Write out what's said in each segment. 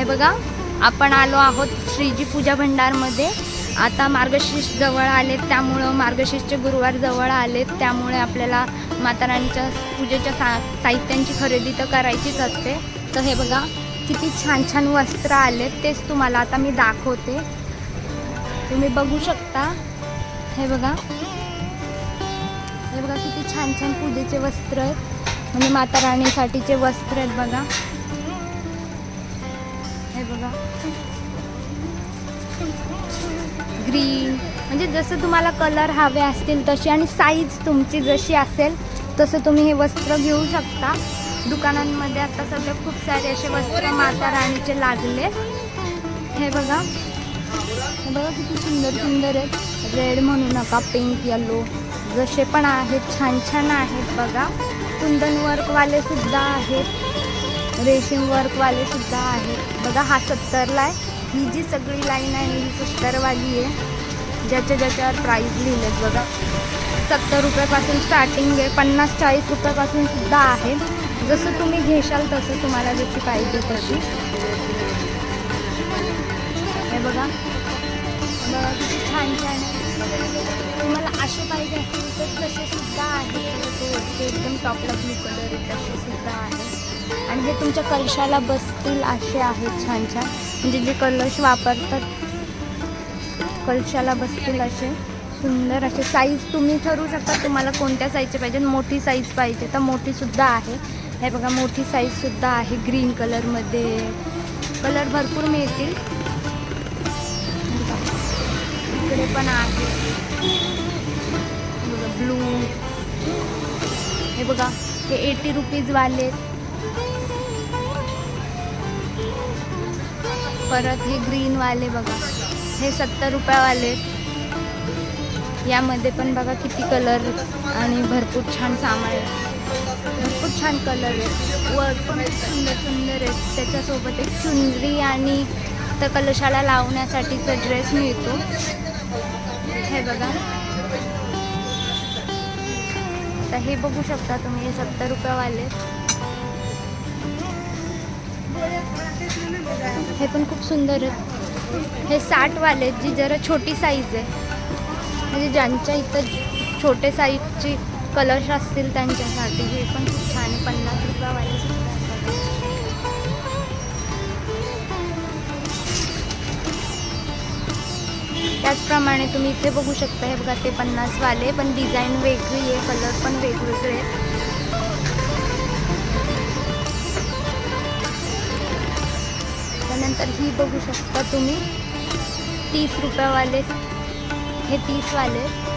हे बघा आपण आलो आहोत श्रीजी पूजा भंडारमध्ये. आता मार्गशीर्ष जवळ आलेत त्यामुळं मार्गशीर्षचे गुरुवार जवळ आलेत. त्यामुळे आपल्याला माता राणीच्या पूजेच्या सा साहित्यांची खरेदी तर करायचीच असते. तर हे बघा किती छान छान वस्त्र आलेत तेच तुम्हाला आता मी दाखवते. तुम्ही बघू शकता. हे बघा. हे बघा किती छान छान पूजेचे वस्त्र आहेत. म्हणजे माता राणीसाठीचे वस्त्र आहेत बघा. हे बघा. ग्रीन म्हणजे जसं तुम्हाला कलर हवे असतील तसे आणि साईज तुमची जशी असेल तसं तुम्ही हे वस्त्र घेऊ शकता. दुकानांमध्ये आता सध्या खूप सारे असे वस्त्र माता राणीचे लागले. हे बघा. हे बघा किती सुंदर सुंदर आहेत रेड म्हणू नका पिंक येलो जसे पण आहेत छान छान आहेत बघा. कुंदन वर्कवाले सुद्धा आहेत. रेशीम वर्कवाले सुद्धा आहेत बघा हा सत्तरला आहे. ही जी सगळी लाईन आहे ही सत्तरवाली आहे. ज्याच्या ज्याच्यावर प्राईस लिहिलेत बघा. सत्तर रुपयापासून स्टार्टिंग आहे पन्नास चाळीस रुपयापासून सुद्धा आहे. जसं तुम्ही घेशाल तसं तुम्हाला जशी पाहिजे तशी हे बघा. बघा किती छान छान आहे. तुम्हाला असे पाहिजे असतील तर तसे सुद्धा आहे. एकदम टॉपला ब्लू कलर आहे तसे सुद्धा आहे. हे तुमच्या कलशाला बसतील असे आहेत छान छान. म्हणजे जे कलश वापरतात कलशाला बसतील असे सुंदर असे साईज तुम्ही ठरवू शकता तुम्हाला कोणत्या साईजचे पाहिजे. मोठी साईज पाहिजे तर मोठीसुद्धा आहे. हे बघा मोठी साईजसुद्धा आहे ग्रीन कलरमध्ये कलर भरपूर मिळतील. इकडे पण आहे. ब्लू हे बघा हे एटी रुपीजवाले परत हे ग्रीनवाले बघा. हे सत्तर रुपयावाले. यामध्ये पण बघा किती कलर आणि भरपूर छान सामान आहे. भरपूर छान कलर आहे. वर पण खूप सुंदर सुंदर आहे. त्याच्यासोबत एक चुनरी आणि त्या कलशाला लावण्यासाठीचा ड्रेस मिळतो. हे बघा. तर हे बघू शकता तुम्ही हे सत्तर रुपयावाले. हे पण खूप सुंदर आहेत हे साठवाले आहेत, जी जरा छोटी साईज आहे. म्हणजे ज्यांच्या इथं छोटे साईजची कलर्स असतील त्यांच्यासाठी हे पण खूप छान आहे. पन्नास रुपयावाले त्याचप्रमाणे तुम्ही इथे बघू शकता हे बघा ते पन्नासवाले पण डिझाईन वेगळी आहे कलर पण वेगवेगळे ही बघू शकता तुम्ही. तीस रुपयावाले. हे तीसवाले.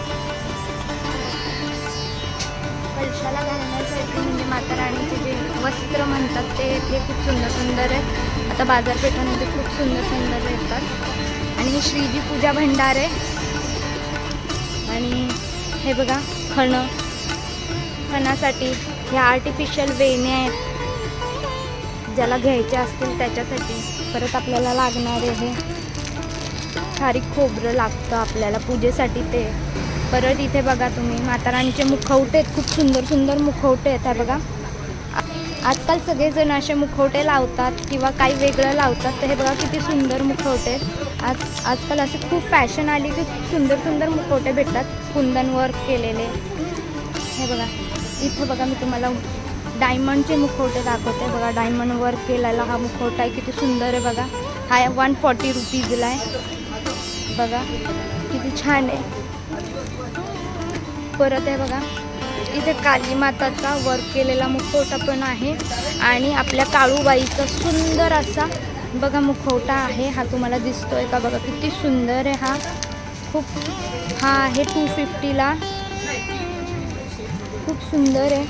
कलशाला घालण्यासाठी म्हणजे माता राणीचे जे वस्त्र म्हणतात ते ते खूप सुंदर सुंदर आहे आता बाजारपेठामध्ये खूप सुंदर सुंदर येतात. आणि हे श्रीजी पूजा भंडार आहे. आणि हे बघा खणं. खणासाठी हे आर्टिफिशियल वेणे आहेत. ज्याला घ्यायचे असतील त्याच्यासाठी. परत आपल्याला लागणार हे खारीक खोबरं लागतं आपल्याला पूजेसाठी ते. परत इथे बघा तुम्ही माताराणीचे मुखवटे आहेत खूप सुंदर सुंदर मुखवटे आहेत. हे बघा. आ- आजकाल सगळेजण असे मुखवटे लावतात किंवा काही वेगळं लावतात. तर हे बघा किती सुंदर मुखवटे आज आजकाल असे खूप फॅशन आली की सुंदर सुंदर मुखवटे भेटतात. कुंदन वर्क केलेले. हे बघा. इथं बघा मी तुम्हाला डायमंडचे मुखवटे दाखवते. बघा डायमंड वर्क केलेला हा मुखवटा आहे. किती सुंदर आहे बघा. हा वन फॉर्टी रुपीजला आहे. बघा किती छान आहे. परत आहे बघा. इथे काली माताचा वर्क केलेला मुखवटा पण आहे. आणि आपल्या काळूबाईचा सुंदर असा बघा मुखवटा आहे. हा तुम्हाला दिसतोय का? बघा किती सुंदर आहे हा. खूप हा आहे टू फिफ्टीला खूप सुंदर आहे.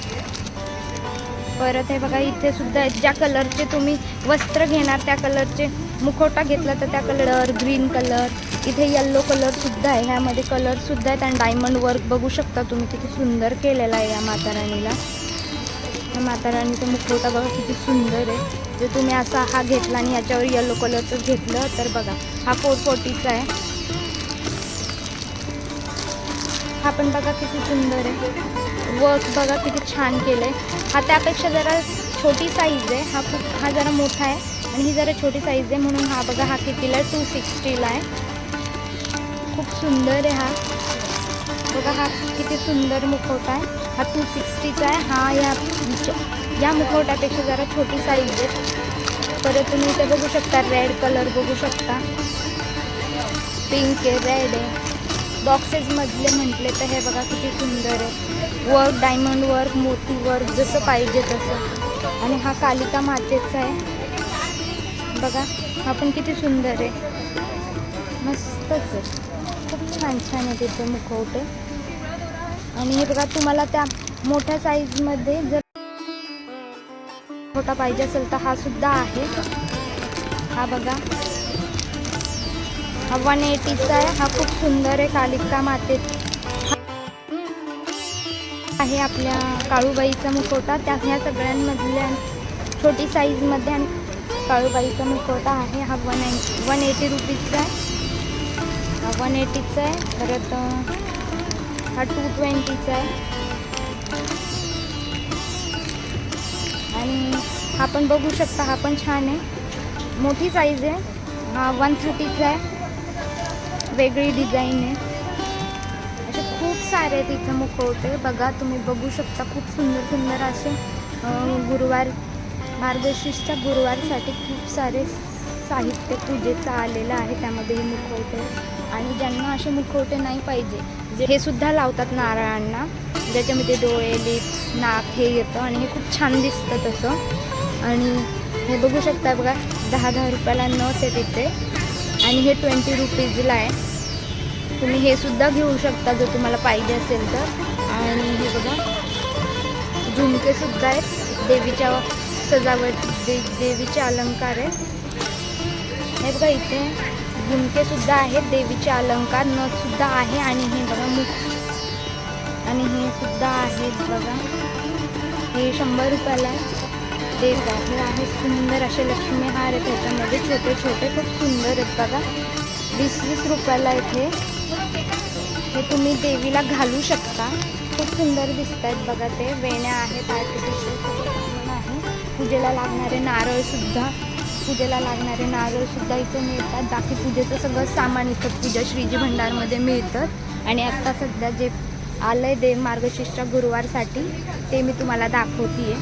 परत हे बघा इथे सुद्धा ज्या कलरचे तुम्ही वस्त्र घेणार त्या कलरचे मुखवटा घेतला तर त्या कलर ग्रीन कलर इथे येल्लो कलर सुद्धा आहे. ह्यामध्ये कलर सुद्धा आहेत आणि डायमंड वर्क बघू शकता तुम्ही किती सुंदर केलेला आहे या माताराणीला. या माताराणीचा मुखोटा मुखवटा बघा किती सुंदर आहे. जर तुम्ही असा हा घेतला आणि याच्यावर येल्लो कलरचं घेतलं तर बघा हा फोर फोर्टीचा आहे. हा पण बघा किती सुंदर आहे. वर्क बघा किती छान केलं आहे हा त्यापेक्षा जरा छोटी साईज आहे. हा खूप हा जरा मोठा आहे आणि ही जरा छोटी साईज आहे म्हणून हा बघा हा कितीला? टू सिक्स्टीला आहे. खूप सुंदर आहे हा. बघा हा किती सुंदर मुखवटा आहे. हा टू सिक्स्टीचा आहे. हा या या मुखवट्यापेक्षा जरा छोटी साईज आहे. परत तुम्ही इथे बघू शकता रेड कलर बघू शकता. पिंक आहे रेड आहे. बॉक्सेसमधले म्हटले तर हे बघा किती सुंदर आहे. वर्क डायमंड वर्क मोती वर्क जसं पाहिजे तसं. आणि हा कालिका मातेचा आहे. बघा हा पण किती सुंदर आहे. मस्तच आहे. खूप छान छान आहे तिथे मुखवटे. आणि हे बघा तुम्हाला त्या मोठ्या साईजमध्ये जर छोटा पाहिजे असेल तर हा सुद्धा आहे. हा बघा. हा वन एटीचा आहे. हा खूप सुंदर आहे कालिका मातेचा. आहे आपल्या काळूबाईचा मुखवटा. त्या ह्या सगळ्यांमधल्या छोटी साईजमध्ये आणि काळूबाईचा मुखवटा आहे. हा वन एन वन एटी रुपीजचा आहे. हा वन एटीचा आहे. परत हा टू ट्वेंटीचा आहे. आणि हा पण बघू शकता हा पण छान आहे. मोठी साईज आहे. हा वन थर्टीचा आहे. वेगळी डिझाईन आहे. खूप सारे आहेत इथे मुखवटे बघा तुम्ही बघू शकता खूप सुंदर सुंदर असे गुरुवार मार्गशीर्षच्या गुरुवारसाठी खूप सारे साहित्य पूजेचं आलेलं आहे. त्यामध्ये हे मुखवटे आणि ज्यांना असे मुखवटे नाही पाहिजे जे हे सुद्धा लावतात नारळांना. ज्याच्यामध्ये डोळे लिप्स नाक हे येतं आणि हे खूप छान दिसतं तसं. आणि हे बघू शकता बघा दहा दहा रुपयाला नथ आहे तिथे. आणि हे ट्वेंटी रुपीजला आहे. तुम्ही हे सुद्धा घेऊ शकता जर तुम्हाला पाहिजे असेल तर. आणि हे बघा झुमके सुद्धा आहेत. देवीच्या सजावट दे देवीचे अलंकार आहेत. हे बघा इथे झुमके सुद्धा आहेत. देवीचे अलंकार नथ सुद्धा आहे. आणि हे बघा मुख आणि हे सुद्धा आहेत बघा. हे शंभर रुपयाला आहे. ते आहे आहे. सुंदर असे लक्ष्मी हार आहेत. ह्याच्यामध्ये छोटे छोटे खूप सुंदर आहेत बघा. वीस वीस रुपयाला इथे हे तुम्ही देवीला घालू शकता. खूप सुंदर दिसत आहेत बघा ते. वेण्या आहेत आर्टिफिशियल आहे पूजेला लागणारे नारळसुद्धा पूजेला लागणारे नारळसुद्धा इथे मिळतात. बाकी पूजेचं सगळं सामान इथं पूजा श्रीजी भंडारमध्ये मिळतं. आणि आत्ता सध्या जे आलं आहे देव मार्गशीर्षच्या गुरुवारसाठी ते मी तुम्हाला दाखवते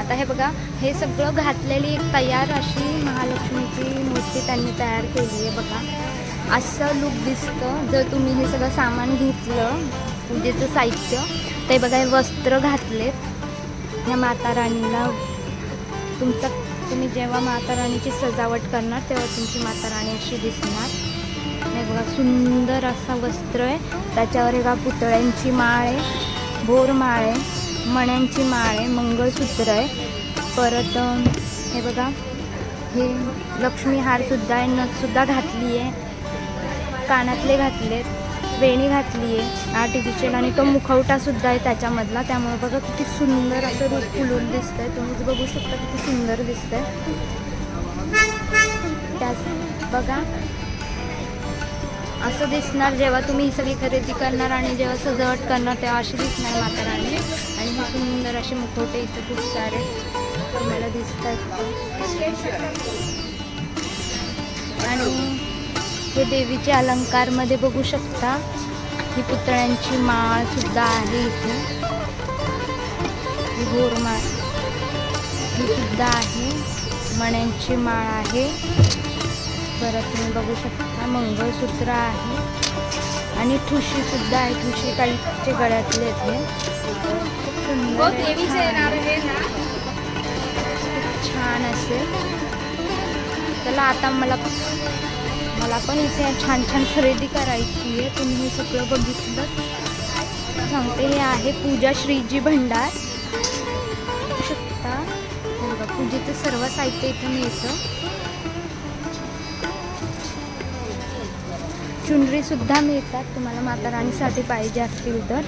आता हे बघा हे सगळं घातलेली एक तयार अशी महालक्ष्मीची मूर्ती त्यांनी तयार केली आहे बघा. असं लुक दिसतं जर तुम्ही हे सगळं सामान घेतलं पूजेचं साहित्य ते बघा हे वस्त्र घातलेत. ह्या माता राणीला तुमचा तुम्ही जेव्हा माता राणीची सजावट करणार तेव्हा तुमची माता राणी अशी दिसणार. हे बघा सुंदर असा वस्त्र आहे. त्याच्यावर एका पुतळ्यांची माळ आहे भोर माळ आहे मण्यांची माळ आहे मंगळसूत्र आहे. परत हे बघा हे लक्ष्मी हारसुद्धा आहे नथसुद्धा घातली आहे. कानातले घातलेत वेणी घातली आहे आर्टिफिशियल आणि तो मुखवटासुद्धा आहे त्याच्यामधला. त्यामुळे बघा किती सुंदर असं रूप फुलून दिसतंय. तुम्ही बघू शकता किती सुंदर दिसतंय. त्याच बघा. असं दिसणार जेव्हा तुम्ही ही सगळी खरेदी करणार आणि जेव्हा सजावट करणार तेव्हा अशी दिसणार माता राणी आणि हे सुंदर असे मुखवटे इथे खूप सारे तुम्हाला दिसत आणि हे देवीचे अलंकारमध्ये बघू शकता. ही पुतळ्यांची माळ सुद्धा आहे इथे. ही गोरमाळ ही सुद्धा आहे. मण्यांची माळ आहे. परत तुम्ही बघू शकता मंगळसूत्र आहे. आणि ठुशी सुद्धा आहे. ठुशी काहीचे गळ्यातले आहेत. हे. छान असेल. चला आता मला मला पण इथे छान छान खरेदी करायची आहे. तुम्ही हे सगळं बघितलं. सांगते हे आहे पूजा श्रीजी भंडार. बघू शकता. बघा पूजेचं सर्व साहित्य इथे मिळतं. चुनरी सुद्धा मिळतात. तुम्हाला माता राणीसाठी पाहिजे असतील तर.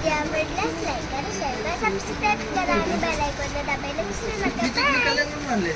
व्हिडिओ आवडल्यास लाईक करा शेअर करा सबस्क्राईब करा आणि बेल आयकॉनला दाबायला विसरू नका. बाय